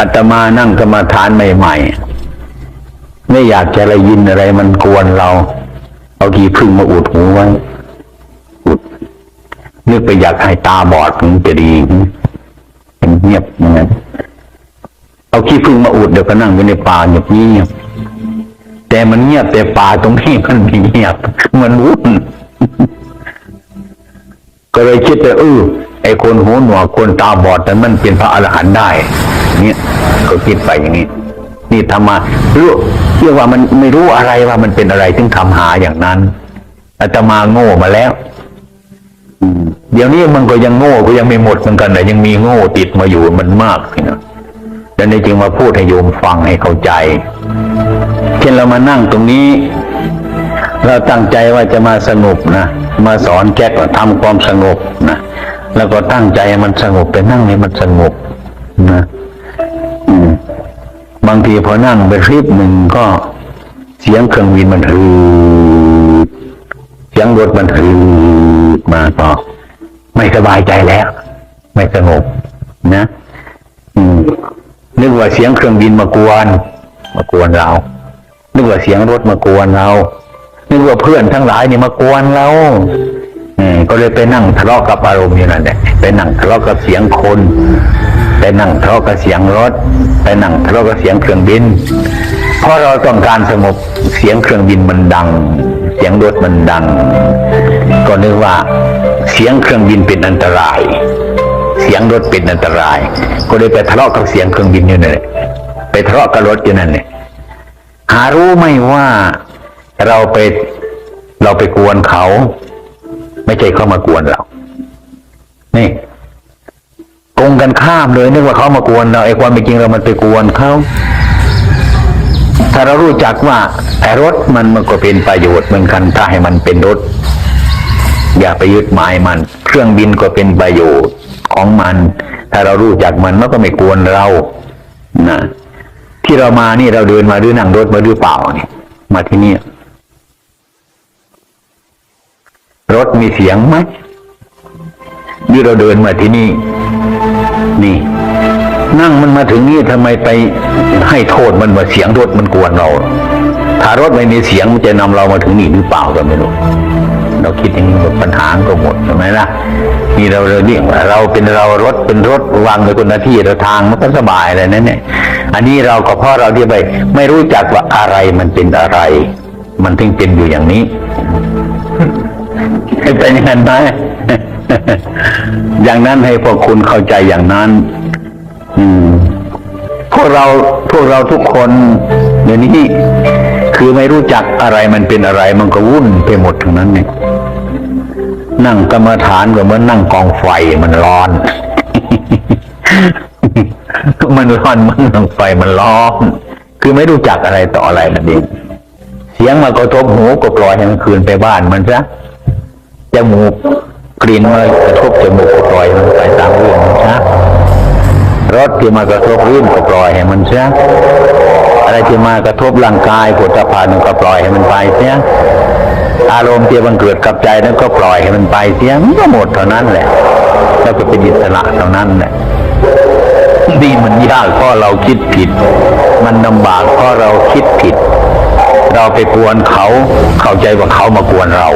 อาตมานั่งกรรมาฐานใหม่ๆ ไม่อยากจะได้ยินอะไรมันกวนเรา เอากีพึ่งมาอุดหูไว้อุดนึกไปอยากให้ตาบอดถึงจะดีเป็นเงียบอย่างนั้นเอาขี้พึ่งมาอุดเดี๋ยวก็นั่งอยู่ในป่าเงียบเงียบแต่มันเงียบแต่ป่าตรงนี้มันไม่เงียบมันวุ่นก็เลยคิดว่าเออไอ้คนหูหนวกคนตาบอดนั้นมันเป็นพระอรหันต์ได้ เนี่ยก็คิดไปอย่างนี้นี่ทำมารู้เรียกว่ามันไม่รู้อะไรว่ามันเป็นอะไรถึงทำหาอย่างนั้นอาตมาโง่มาแล้วอืเดี๋ยวนี้มันก็ยังโง่ก็ยังไม่หมดเหมือนกันแต่ยังมีโง่ติดมาอยู่มันมากนะดังนั้นจึงมาพูดให้โยมฟังให้เข้าใจ เช่นเรามานั่งตรงนี้ เราตั้งใจว่าจะมาสงบนะมาสอนแก๊กว่าทำความสงบนะแล้วก็ตั้งใจมันสงบไปนั่งให้มันสงบนะ บางทีพอนั่งไปคลิปหนึ่งก็เสียงเครื่องบินมันฮืดเสียงรถมันฮืดมาก็ไม่สบายใจแล้ว ไม่สงบนะนึกว่าเสียงเครื่องบินมากวน มากวนเรา นึกว่าเสียงรถมากวนเรา นึกว่าเพื่อนทั้งหลายนี่มากวนเราเออก็เลยไปนั่งทะเลาะกับอารมณ์อยู่นั่นแหละไปนั่งทะเลาะกับเสียงคน ไปนั่งทะเลาะกับเสียงรถ ไปนั่งทะเลาะกับเสียงเครื่องบิน เพราะเราต้องการสงบเสียงเครื่องบินมันดัง เสียงรถมันดัง ก็นึกว่าเสียงเครื่องบินเป็นอันตราย เสียงรถเป็นอันตราย ก็เลยไปทะเลาะกับเสียงเครื่องบินอยู่นั่นแหละไปทะเลาะกับรถอยู่นั่นเนี่ยหารู้ไหมว่าเราไปเราไปกวนเขา ไม่ใช่เขามากวนเรา นี่ ข้ามเลยนึกว่าเขามากวนเราไอ้ความเป็นจริงเรามันไปกวนเขาถ้าเรารู้จักว่าไอ้รถมันมันก็เป็นประโยชน์เหมือนกันถ้าให้มันเป็นรถ อย่าไปยึดหมายมัน เครื่องบินก็เป็นประโยชน์ของมัน ถ้าเรารู้จักมันมันก็ไม่กวนเรานะที่เรามานี่เราเดินมาหรือนั่งรถมาหรือเปล่าเนี่ยมาที่นี่รถมีเสียงไหมหรือเราเดินมาที่นี่ นี่ นั่งมันมาถึงนี่ทำไมไปให้โทษมันว่าเสียงรถมันกวนเรา ถ้ารถไม่มีเสียงมันจะนำเรามาถึงนี่หรือเปล่าก็ไม่รู้เราคิดอย่างนี้หมดปัญหาก็หมดใช่ไหมล่ะนี่เราเราเรียกว่าเราเป็นเรารถเป็นรถวางในคนหน้าที่เราทางมันก็สบายเลยนั่นเนี่ยอันนี้เราก็เพราะเราที่ไปไม่รู้จักว่าอะไรมันเป็นอะไร มันถึงเป็นอยู่อย่างนี้ให้เป็นอย่างนั้นไหม อย่างนั้นให้พวกคุณเข้าใจอย่างนั้น อืม พวกเราพวกเราทุกคนเดี๋ยวนี้คือไม่รู้จักอะไรมันเป็นอะไร มันก็วุ่นไปหมดทั้งนั้นเนี่ยนั่งกรรมฐานก็เหมือนนั่งกองไฟมันร้อน มันร้อนมันกองไฟมันร้อน คือไม่รู้จักอะไรต่ออะไรนั่นเองเสียงมากระทบหูก็ปล่อยให้มันคืนไปบ้านมันซะจมูก ลิ่นมากระทบจมูกปล่อยให้มันไปตามเรื่องมันซะรสที่มากระทบลิ้นก็ปล่อยให้มันซะอะไรที่มากระทบร่างกายผลิตภัณฑ์ก็ปล่อยให้มันไปเสียอารมณ์ที่มันเกิดกับใจนั้นก็ปล่อยให้มันไปเสียมันก็หมดเท่านั้นแหละแล้วก็เป็นอิสระเท่านั้นแหละนี่มันยากเพราะเราคิดผิด มันลำบากเพราะเราคิดผิด เราไปกวนเขาเข้าใจว่าเขามากวนเรา